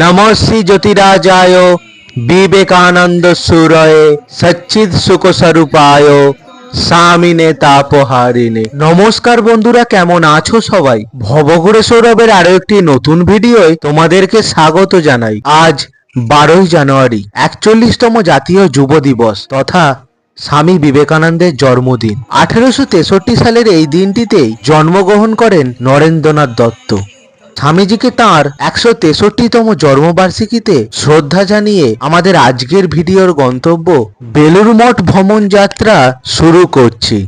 নমশ্রী জ্যোতিরাজায় বিবেকানন্দ সুরয়ে সচ্চিদ সুখ স্বরূপায় স্বামিনে তাপহারিণে নমস্কার বন্ধুরা, কেমন আছো সবাই? ভবঘুরে সৌরভের আরও একটি নতুন ভিডিওয় তোমাদেরকে স্বাগত জানাই। আজ বারোই জানুয়ারি, একচল্লিশতম জাতীয় যুব দিবস তথা স্বামী বিবেকানন্দের জন্মদিন। আঠেরোশো তেষট্টি সালের এই দিনটিতেই জন্মগ্রহণ করেন নরেন্দ্রনাথ দত্ত। স্বামীজিকে তাঁর একশো তেষট্টিতম জন্মবার্ষিকীতে শ্রদ্ধা জানিয়ে আমাদের আজকের ভিডিওর গন্তব্য বেলুড় মঠ ভ্রমণ যাত্রা শুরু করছি।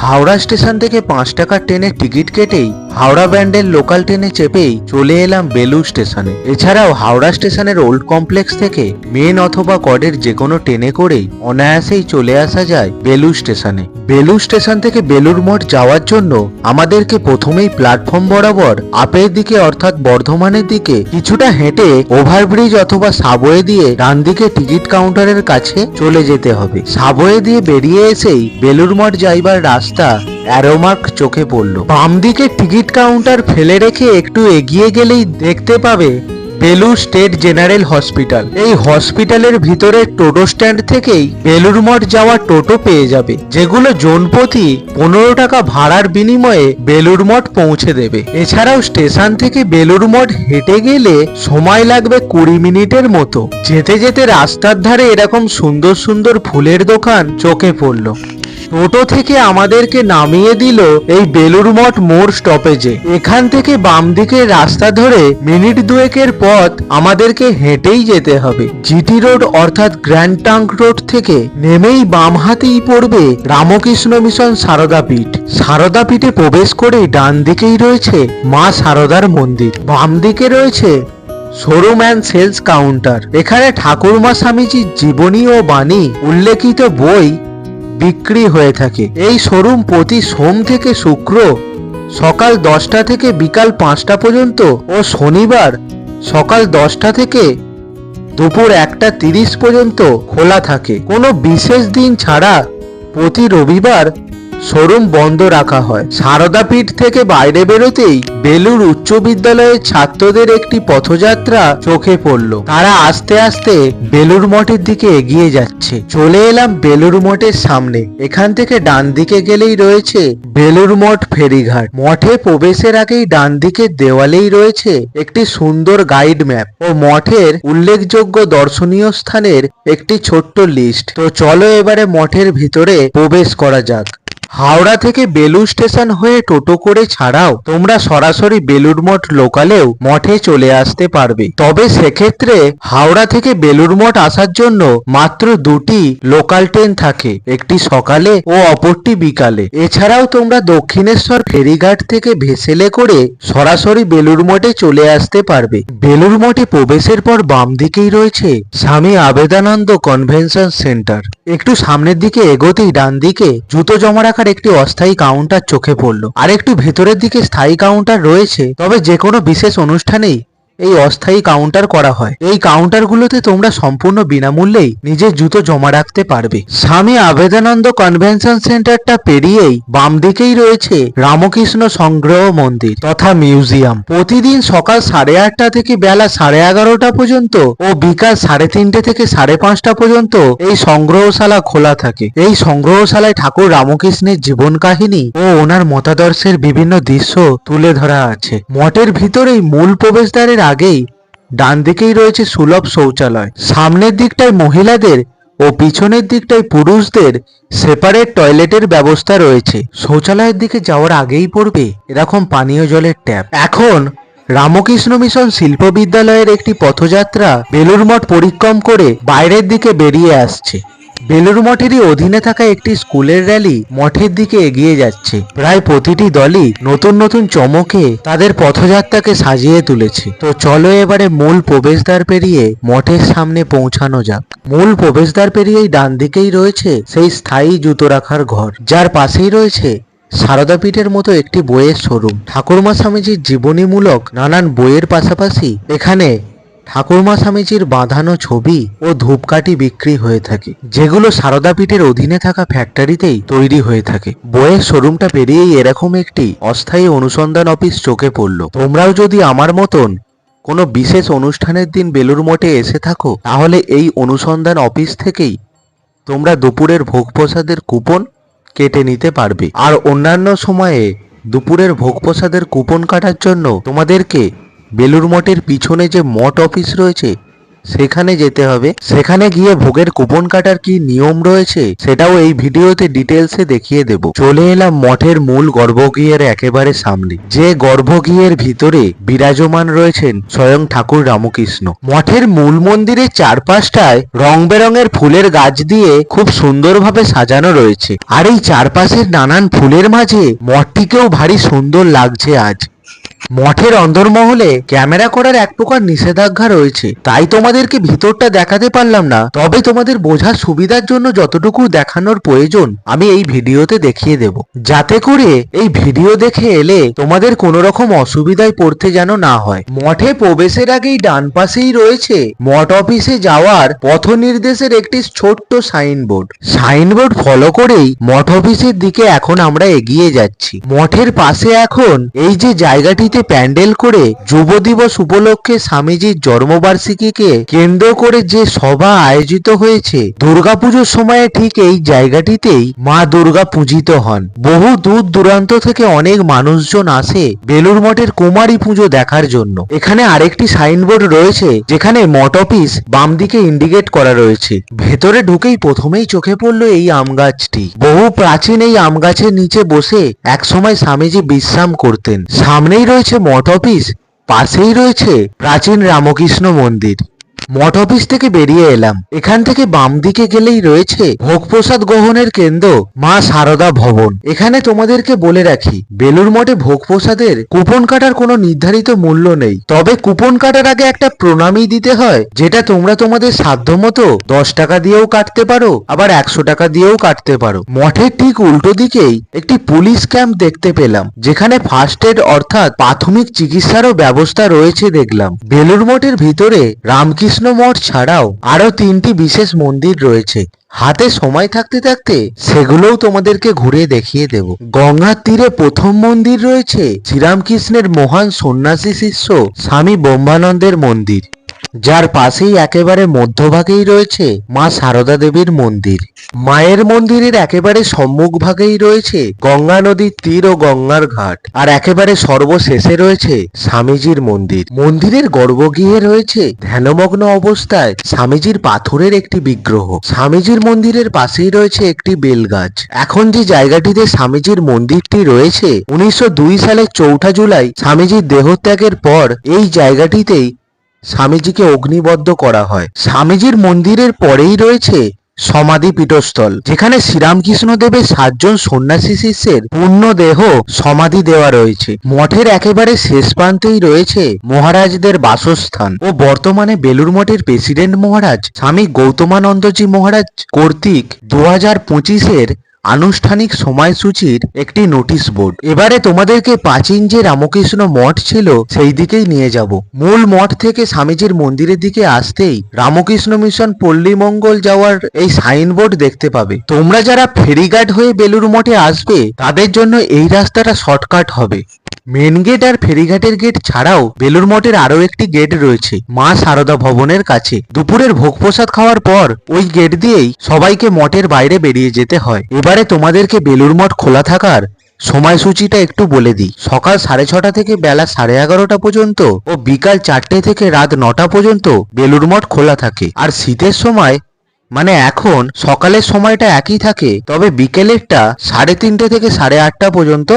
হাওড়া স্টেশন থেকে পাঁচ টাকার ট্রেনের টিকিট কেটেই হাওড়া ব্যান্ডের লোকাল ট্রেনে চেপেই চলে এলাম বেলুর স্টেশনে। এছাড়াও হাওড়া স্টেশনের ওল্ড কমপ্লেক্স থেকে মেন অথবা কডের যে কোনো ট্রেনে করেই অনায়াসেই চলে আসা যায় বেলু স্টেশনে। বেলুর স্টেশন থেকে বেলুর মঠ যাওয়ার জন্য আমাদেরকে প্রথমেই প্ল্যাটফর্ম বরাবর আপের দিকে অর্থাৎ বর্ধমানের দিকে কিছুটা হেঁটে ওভারব্রিজ অথবা সাবওয়ে দিয়ে ডান দিকে টিকিট কাউন্টারের কাছে চলে যেতে হবে। সাবওয়ে দিয়ে বেরিয়ে এসেই বেলুর মঠ যাইবার রাস্তা অ্যারোমার্ক চোখে পড়ল। বাম দিকে টিকিট কাউন্টার ফেলে রেখে একটু এগিয়ে গেলেই দেখতে পাবে বেলুর স্টেট জেনারেল হসপিটাল। এই হসপিটালের ভিতরে টোটো স্ট্যান্ড থেকেই বেলুর মঠ যাওয়ার টোটো পেয়ে যাবে, যেগুলো জনপ্রতি পনেরো টাকা ভাড়ার বিনিময়ে বেলুর মঠ পৌঁছে দেবে। এছাড়াও স্টেশন থেকে বেলুর মঠ হেঁটে গেলে সময় লাগবে কুড়ি মিনিটের মতো। যেতে যেতে রাস্তার ধারে এরকম সুন্দর সুন্দর ফুলের দোকান চোখে পড়ল। টোটো থেকে আমাদেরকে নামিয়ে দিল এই বেলুর মঠ মোড় স্টপেজে এখান থেকে বাম দিকের রাস্তা ধরে মিনিট দুয়েকের পথ আমাদেরকে হেঁটেই যেতে হবে। জিটি রোড অর্থাৎ গ্র্যান্ড টাঙ্ক রোড থেকে নেমেই বাম হাতেই পড়বে রামকৃষ্ণ মিশন সারদা পীঠ। সারদা পীঠে প্রবেশ করেই ডান দিকেই রয়েছে মা সারদার মন্দির। বাম দিকে রয়েছে শোরুম অ্যান্ড সেলস কাউন্টার। এখানে ঠাকুরমা স্বামীজির জীবনী ও বাণী উল্লেখিত বই বিক্রি হয়ে থাকে। এই শোরুম প্রতি সোম থেকে শুক্র, সকাল দশটা থেকে বিকাল পাঁচটা পর্যন্ত ও শনিবার সকাল দশটা থেকে দুপুর একটা তিরিশ পর্যন্ত খোলা থাকে। কোনো বিশেষ দিন ছাড়া প্রতি রবিবার শোরুম বন্ধ রাখা হয়। সারদাপীঠ থেকে বাইরে বেরোতেই বেলুর উচ্চ বিদ্যালয়ের ছাত্রদের একটি পথযাত্রা চোখে পড়ল। তারা আস্তে আস্তে বেলুর মঠের দিকে এগিয়ে যাচ্ছে। চলে এলাম বেলুর মঠের সামনে। এখান থেকে ডান দিকে গেলেই রয়েছে বেলুর মঠ ফেরিঘাট। মঠে প্রবেশের আগেই ডান দিকের দেওয়ালেই রয়েছে একটি সুন্দর গাইড ম্যাপ ও মঠের উল্লেখযোগ্য দর্শনীয় স্থানের একটি ছোট্ট লিস্ট। তো চলো এবারে মঠের ভিতরে প্রবেশ করা যাক। হাওড়া থেকে বেলুর স্টেশন হয়ে টোটো করে ছাড়াও তোমরা সরাসরি বেলুর মঠ লোকালেও মঠে চলে আসতে পারবে। তবে সেক্ষেত্রে হাওড়া থেকে বেলুর মঠ আসার জন্য মাত্র দুটি লোকাল ট্রেন থাকে, একটি সকালে ও অপরটি বিকালে। এছাড়াও তোমরা দক্ষিণেশ্বর ফেরিঘাট থেকে ভেসেলে করে সরাসরি বেলুর মঠে চলে আসতে পারবে। বেলুর মঠে প্রবেশের পর বাম দিকেই রয়েছে স্বামী আবেদানন্দ কনভেনশন সেন্টার। একটু সামনের দিকে এগোতেই ডান দিকে জুতো জমা রাখার একটি অস্থায়ী কাউন্টার চোখে পড়ল। আর একটু ভেতরের দিকে স্থায়ী কাউন্টার রয়েছে, তবে যে কোনো বিশেষ অনুষ্ঠানেই এই অস্থায়ী কাউন্টার করা হয়। এই কাউন্টারগুলোতে তোমরা সম্পূর্ণ বিনামূল্যেই নিজের জুতো জমা রাখতে পারবে। স্বামী আবেদানন্দ কনভেনশন সেন্টারটা পেরিয়েই বাম দিকেই রয়েছে রামকৃষ্ণ সংগ্রহ মন্দির তথা মিউজিয়াম প্রতিদিন সকাল সাড়ে আটটা থেকে বেলা সাড়ে এগারোটা পর্যন্ত ও বিকাল সাড়ে তিনটে থেকে সাড়ে পাঁচটা পর্যন্ত এই সংগ্রহশালা খোলা থাকে। এই সংগ্রহশালায় ঠাকুর রামকৃষ্ণের জীবন কাহিনী ও ওনার মতাদর্শের বিভিন্ন দৃশ্য তুলে ধরা আছে। মঠের ভিতরেই মূল প্রবেশদ্বারের আগেই ডান দিকেই রয়েছে সুলভ শৌচালয়। সামনের দিকটায় মহিলাদের ও পিছনের দিকটায় পুরুষদের সেপারেট টয়লেটের ব্যবস্থা রয়েছে। শৌচালয়ের দিকে যাওয়ার আগেই পড়বে এরকম পানীয় জলের ট্যাপ এখন রামকৃষ্ণ মিশন শিল্প বিদ্যালয়ের একটি পথযাত্রা বেলুর মঠ পরিক্রম করে বাইরের দিকে বেরিয়ে আসছে। বেলুর মঠেরই অধীনে থাকা একটি স্কুলের র্যালি মঠের দিকে এগিয়ে যাচ্ছে। প্রায় প্রতিটি দলই নতুন নতুন চমকে তাদের পথযাত্রাকে সাজিয়ে তুলেছে। তো চলো এবারে মূল প্রবেশদ্বার পেরিয়ে মঠের সামনে পৌঁছানো যাক। মূল প্রবেশদ্বার পেরিয়েই ডান দিকেই রয়েছে সেই স্থায়ী জুতো রাখার ঘর। যার পাশেই রয়েছে সারদাপীঠের মতো একটি বইয়ের শোরুম ঠাকুরমা স্বামীজির জীবনীমূলক নানান বইয়ের পাশাপাশি এখানে ঠাকুরমা স্বামীজির বাঁধানো ছবি ও ধূপকাঠি বিক্রি হয়ে থাকে, যেগুলো সারদাপীঠের অধীনে থাকা ফ্যাক্টরিতেই তৈরি হয়ে থাকে। বইয়ের শোরুমটা পেরিয়েই এরকম একটি অস্থায়ী অনুসন্ধান অফিস চোখে পড়ল। তোমরাও যদি আমার মতন কোনো বিশেষ অনুষ্ঠানের দিন বেলুর মঠে এসে থাকো, তাহলে এই অনুসন্ধান অফিস থেকেই তোমরা দুপুরের ভোগ প্রসাদের কুপন কেটে নিতে পারবে। আর অন্যান্য সময়ে দুপুরের ভোগ প্রসাদের কুপন কাটার জন্য তোমাদেরকে বেলুর মঠের পিছনে যে মঠ অফিস রয়েছে, সেখানে যেতে হবে। সেখানে গিয়ে ভোগের কুপন কাটার কি নিয়ম রয়েছে, সেটাও এই ভিডিওতে ডিটেলসে দেখিয়ে দেব। চলে এলাম মঠের মূল গর্ভগৃহের একেবারে সামনে। যে গর্ভগৃহের ভিতরে বিরাজমান রয়েছেন স্বয়ং ঠাকুর রামকৃষ্ণ। মঠের মূল মন্দিরের চারপাশটায় রং বেরঙের ফুলের গাছ দিয়ে খুব সুন্দরভাবে সাজানো রয়েছে। আর এই চারপাশের নানান ফুলের মাঝে মঠটিকেও ভারী সুন্দর লাগছে আজ। মঠের অন্দরমহলে ক্যামেরা করার এক প্রকার নিষেধাজ্ঞা রয়েছে। তাই তোমাদেরকে ভিতরটা দেখাতে পারলাম না। তবে তোমাদের বোঝার সুবিধার জন্য যতটুকু দেখানোর প্রয়োজন, আমি এই ভিডিওতে দেখিয়ে দেব। যাতে করে এই ভিডিও দেখে এলে তোমাদের কোনো রকম অসুবিধায় পড়তে যেন না হয়। মঠে প্রবেশের আগেই ডান পাশেই রয়েছে মঠ অফিসে যাওয়ার পথ নির্দেশের একটি ছোট্ট সাইনবোর্ড। সাইনবোর্ড ফলো করেই মঠ অফিসের দিকে এখন আমরা এগিয়ে যাচ্ছি। মঠের পাশে এখন এই যে জায়গাটিতে প্যান্ডেল করে যুব দিবস উপলক্ষে স্বামীজির জন্মবার্ষিকীকে কেন্দ্র করে যে সভা আয়োজিত হয়েছে, দুর্গাপুজোর সময়ে ঠিক এই জায়গাটিতেই মা দুর্গা পূজিত হন। বহু দূর দূরান্ত থেকে অনেক মানুষজন আসে বেলুর মঠের কুমারী পুজো দেখার জন্য। এখানে আরেকটি সাইনবোর্ড রয়েছে, যেখানে মঠ অফিস বাম দিকে ইন্ডিকেট করা রয়েছে। ভেতরে ঢুকেই প্রথমেই চোখে পড়ল এই আম গাছটি। বহু প্রাচীন এই আম গাছের নিচে বসে একসময় স্বামীজি বিশ্রাম করতেন। সামনেই রয়েছে মঠ অফিস পাশেই রয়েছে প্রাচীন রামকৃষ্ণ মন্দির। মঠ অফিস থেকে বেরিয়ে এলাম। এখান থেকে বাম দিকে গেলেই রয়েছে ভোগ প্রসাদ গ্রহণের কেন্দ্র, মা সারদা ভবন। এখানে তোমাদেরকে বলে রাখি বেলুর মঠে ভোগ প্রসাদের কুপন কাটার কোনো নির্ধারিত মূল্য নেই। তবে কুপন কাটার আগে একটা প্রণামী দিতে হয়, যেটা তোমরা তোমাদের সাধ্য মতো দশ টাকা দিয়েও কাটতে পারো, আবার একশো টাকা দিয়েও কাটতে পারো। মঠের ঠিক উল্টো দিকেই একটি পুলিশ ক্যাম্প দেখতে পেলাম, যেখানে ফার্স্ট এড অর্থাৎ প্রাথমিক চিকিৎসারও ব্যবস্থা রয়েছে দেখলাম। বেলুর মঠের ভিতরে রামকৃষ্ণ মঠ ছাড়াও আরও তিনটি বিশেষ মন্দির রয়েছে। হাতে সময় থাকতে থাকতে সেগুলোও তোমাদেরকে ঘুরে দেখিয়ে দেব। গঙ্গার তীরে প্রথম মন্দির রয়েছে শ্রীরামকৃষ্ণের মহান সন্ন্যাসী শিষ্য স্বামী ব্রহ্মানন্দের মন্দির। যার পাশেই একেবারে মধ্যভাগেই রয়েছে মা সারদা দেবীর মন্দির। মায়ের মন্দিরের একেবারে সম্মুখভাগেই রয়েছে গঙ্গা নদীর তীর ও গঙ্গার ঘাট। আর একেবারে সর্বশেষে রয়েছে স্বামীজির মন্দির। মন্দিরের গর্ভগৃহে রয়েছে ধ্যানমগ্ন অবস্থায় স্বামীজির পাথরের একটি বিগ্রহ। স্বামীজির মন্দিরের পাশেই রয়েছে একটি বেলগাছ। এখন যে জায়গাটিতে স্বামীজির মন্দিরটি রয়েছে, উনিশশো দুই সালের চৌঠা জুলাই স্বামীজির দেহত্যাগের পর এই জায়গাটিতেই স্বামীজিকে অগ্নিবদ্ধ করা হয়। স্বামীজির মন্দিরের পরেই রয়েছে সমাধি পীঠস্থল, যেখানে শ্রীরামকৃষ্ণ দেবের সাতজন সন্ন্যাসী শিষ্যের পূর্ণ দেহ সমাধি দেওয়া রয়েছে। মঠের একেবারে শেষ প্রান্তেই রয়েছে মহারাজদের বাসস্থান ও বর্তমানে বেলুর মঠের প্রেসিডেন্ট মহারাজ স্বামী গৌতমানন্দজি মহারাজ কর্তৃক দু হাজার পঁচিশের আনুষ্ঠানিক সময়সূচির একটি নোটিশ বোর্ড এবারে তোমাদেরকে প্রাচীন যে রামকৃষ্ণ মঠ ছিল, সেই দিকেই নিয়ে যাব। মূল মঠ থেকে স্বামীজির মন্দিরের দিকে আসতেই রামকৃষ্ণ মিশন পল্লীমঙ্গল যাওয়ার এই সাইনবোর্ড দেখতে পাবে। তোমরা যারা ফেরিঘাট হয়ে বেলুর মঠে আসবে, তাদের জন্য এই রাস্তাটা শর্টকাট হবে। মেন গেট আর ফেরিঘাটের গেট ছাড়াও বেলুর মঠের আরও একটি গেট রয়েছে, মা সারদা ভবনের কাছে। দুপুরের ভোগ প্রসাদ খাওয়ার পর ওই গেট দিয়েই সবাইকে মঠের বাইরে বেরিয়ে যেতে হয়। এবারে তোমাদেরকে বেলুর মঠ খোলা থাকার সময়সূচিটা একটু বলে দিই। সকাল সাড়ে ছটা থেকে বেলা সাড়ে এগারোটা পর্যন্ত ও বিকাল চারটে থেকে রাত নটা পর্যন্ত বেলুর মঠ খোলা থাকে। আর শীতের সময় মানে এখন, সকালের সময়টা একই থাকে, তবে বিকেলেরটা সাড়ে তিনটে থেকে সাড়ে আটটা পর্যন্ত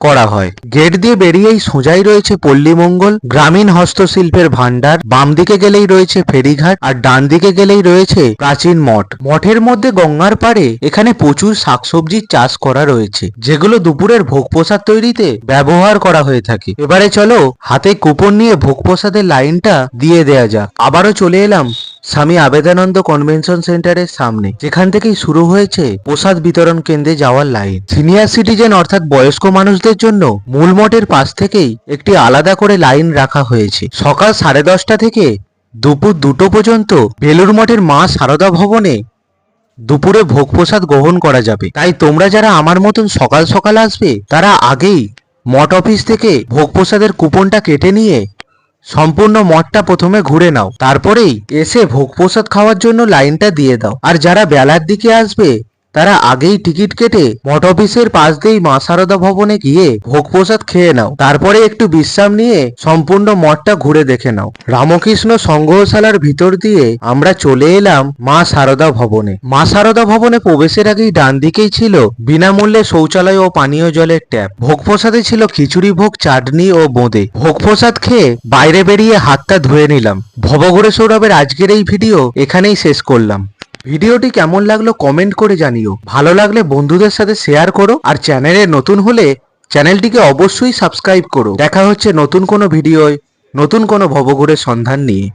করা হয়। গেট দিয়ে বেরিয়েই সোজাই রয়েছে পল্লীমঙ্গল, গ্রামীণ হস্তশিল্পের ভান্ডার বাম দিকে গেলেই রয়েছে ফেরিঘাট আর ডান দিকে গেলেই রয়েছে প্রাচীন মঠ। মঠের মধ্যে গঙ্গার পাড়ে এখানে প্রচুর শাকসবজির চাষ করা রয়েছে, যেগুলো দুপুরের ভোগ প্রসাদ তৈরিতে ব্যবহার করা হয়ে থাকে। এবারে চলো হাতে কুপন নিয়ে ভোগ প্রসাদের লাইনটা দিয়ে দেয়া যাক। আবারও চলে এলাম স্বামী আবেদানন্দ কনভেনশন সেন্টারের সামনে, যেখান থেকেই শুরু হয়েছে প্রসাদ বিতরণ কেন্দ্রে যাওয়ার লাইন। সিনিয়র সিটিজেন অর্থাৎ বয়স্ক মানুষদের জন্য মূল মঠের পাশ থেকেই একটি আলাদা করে লাইন রাখা হয়েছে। সকাল সাড়ে দশটা থেকে দুপুর দুটো পর্যন্ত বেলুর মঠের মা সারদা ভবনে দুপুরে ভোগ প্রসাদ গ্রহণ করা যাবে। তাই তোমরা যারা আমার মতন সকাল সকাল আসবে, তারা আগেই মঠ অফিস থেকে ভোগ প্রসাদের কুপনটা কেটে নিয়ে সম্পূর্ণ মঠটা প্রথমে ঘুরে নাও। তারপরেই এসে ভোগ প্রসাদ খাওয়ার জন্য লাইনটা দিয়ে দাও। আর যারা বেলার দিকে আসবে তারা আগেই টিকিট কেটে মঠ অফিসের পাশ দিয়েই মা সারদা ভবনে গিয়ে ভোগ প্রসাদ খেয়ে নাও। তারপরে একটু বিশ্রাম নিয়ে সম্পূর্ণ মঠটা ঘুরে দেখে নাও। রামকৃষ্ণ সংগ্রহশালার ভিতর দিয়ে আমরা চলে এলাম মা সারদা ভবনে। মা সারদা ভবনে প্রবেশের আগেই ডান দিকেই ছিল বিনামূল্যে শৌচালয় ও পানীয় জলের ট্যাপ। ভোগ প্রসাদে ছিল খিচুড়ি ভোগ, চাটনি ও বোঁদে। ভোগ প্রসাদ খেয়ে বাইরে বেরিয়ে হাতটা ধুয়ে নিলাম। ভবঘুরে সৌরভের আজকের এই ভিডিও এখানেই শেষ করলাম। ভিডিওটি কেমন লাগল কমেন্ট করে জানিও। ভালো লাগলে বন্ধুদের সাথে শেয়ার করো আর চ্যানেলে নতুন হলে চ্যানেলটিকে অবশ্যই সাবস্ক্রাইব করো। দেখা হচ্ছে নতুন কোনো ভিডিওয়, নতুন কোনো ভবঘুরের সন্ধান নিয়ে।